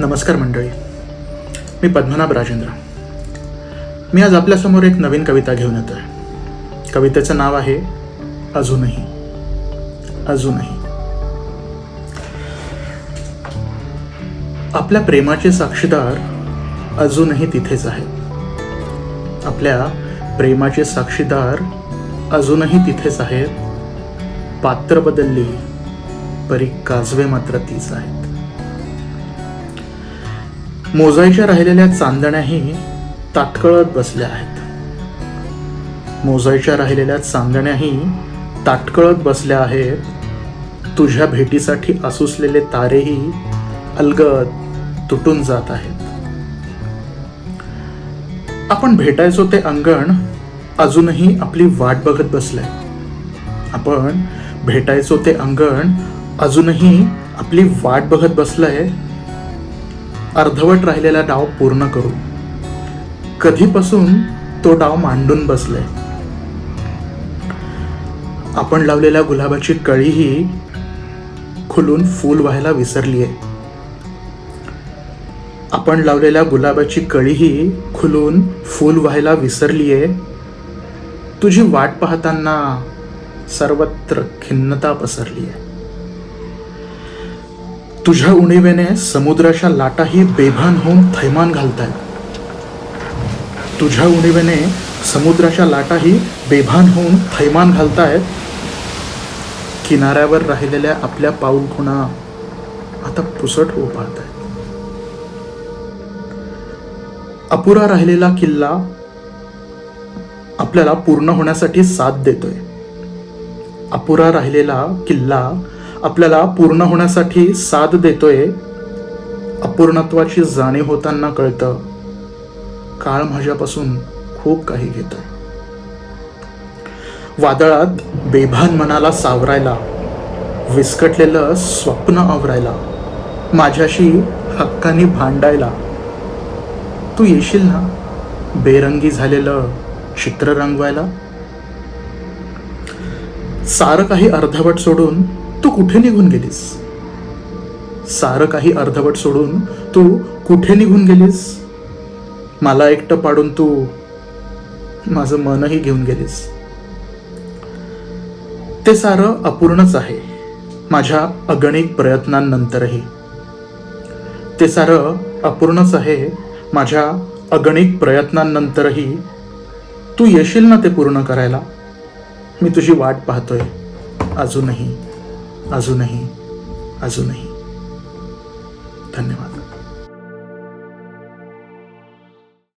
नमस्कार मंडळी. मी पद्मनाभ राजेंद्र. मी आज आपल्यासमोर एक नवीन कविता घेऊन येतो आहे कवितेचं नाव आहे अजूनही. अजूनही. आपल्या प्रेमाचे साक्षीदार अजूनही तिथेच आहेत. आपल्या प्रेमाचे साक्षीदार अजूनही तिथेच आहेत. पात्र बदलली परी काजवे मात्र तीच आहेत. मोजायच्या राहिलेल्या चांदण्याही ताटकळत बसल्या आहेत. मोजायच्या राहिलेल्या चांदण्याही ताटकळत बसल्या आहेत. तुझ्या भेटीसाठी आसुसलेले तारेही अलगद तुटून जात आहेत. आपण भेटायचो ते अंगण अजूनही आपली वाट बघत बसलंय. आपण भेटायचो ते अंगण अजूनही आपली वाट बघत बसलंय अर्धवट राहिलेला डाव पूर्ण करू. कधीपासून तो डाव मांडून बसलाय आपण लावलेल्या गुलाबाची कळीही खुलून फूल व्हायला विसरलीये. आपण लावलेल्या गुलाबाची कळीही खुलून फूल व्हायला विसरलीये. तुझी वाट पाहताना सर्वत्र खिन्नता पसरली आहे तुझ्या उणीवेने समुद्राच्या लाटाही बेभान होऊन थैमान घालतायत. तुझ्या उणीवेने समुद्राच्या लाटाही बेभान होऊन थैमान घालतायत. किनाऱ्यावर राहिलेल्या आपल्या पाऊल खुणा आता पुसट उभारत आहेत अपुरा राहिलेला किल्ला आपल्याला पूर्ण होण्यासाठी साथ देतोय. अपुरा राहिलेला किल्ला आपल्याला पूर्ण होण्यासाठी साथ देतोय अपूर्णत्वाची जाणीव होताना कळतं. काळ माझ्यापासून खूप काही घेतोय. वादळात बेभान मनाला सावरायला विस्कटलेलं स्वप्न आवरायला माझ्याशी हक्काने भांडायला तू येशील ना? बेरंगी झालेलं चित्र रंगवायला? सारं काही अर्धवट सोडून तू कुठे निघून गेलीस? सारं काही अर्धवट सोडून तू कुठे निघून गेलीस? मला एकटं पाडून तू माझं मनही घेऊन गेलीस. ते सारं अपूर्णच आहे माझ्या अगणित प्रयत्नांनंतरही. ते सारं अपूर्णच आहे माझ्या अगणित प्रयत्नांनंतरही. तू येशील ना ते पूर्ण करायला? मी तुझी वाट पाहतोय अजूनही. अजूनही अजूनही. धन्यवाद.